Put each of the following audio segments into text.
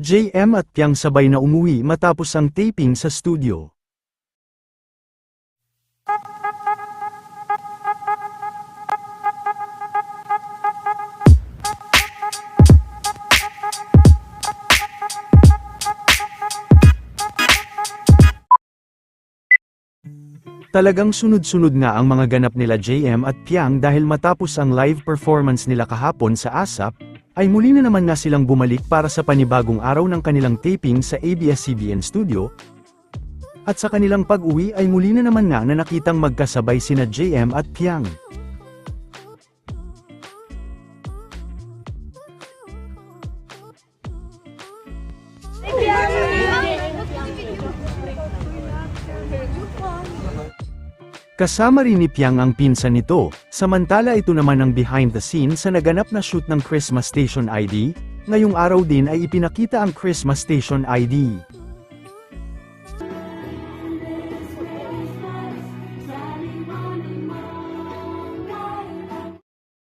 JM at Piang sabay na umuwi matapos ang taping sa studio. Talagang sunod-sunod nga ang mga ganap nila JM at Piang dahil matapos ang live performance nila kahapon sa ASAP, ay muli na naman nga silang bumalik para sa panibagong araw ng kanilang taping sa ABS-CBN studio. At sa kanilang pag-uwi ay muli na naman nga na nakitang magkasabay sina JM at Piang. Kasama rin ni Piang ang pinsan nito, samantala ito naman ang behind the scenes sa naganap na shoot ng Christmas Station ID, ngayong araw din ay ipinakita ang Christmas Station ID.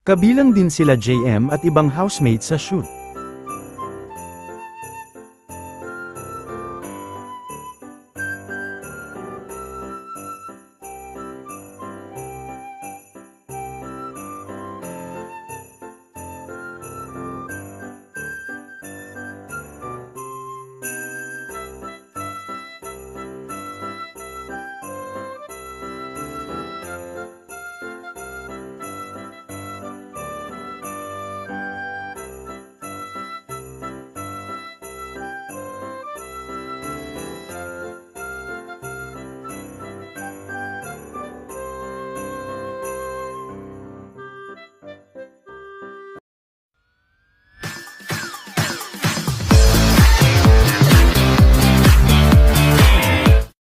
Kabilang din sila JM at ibang housemates sa shoot.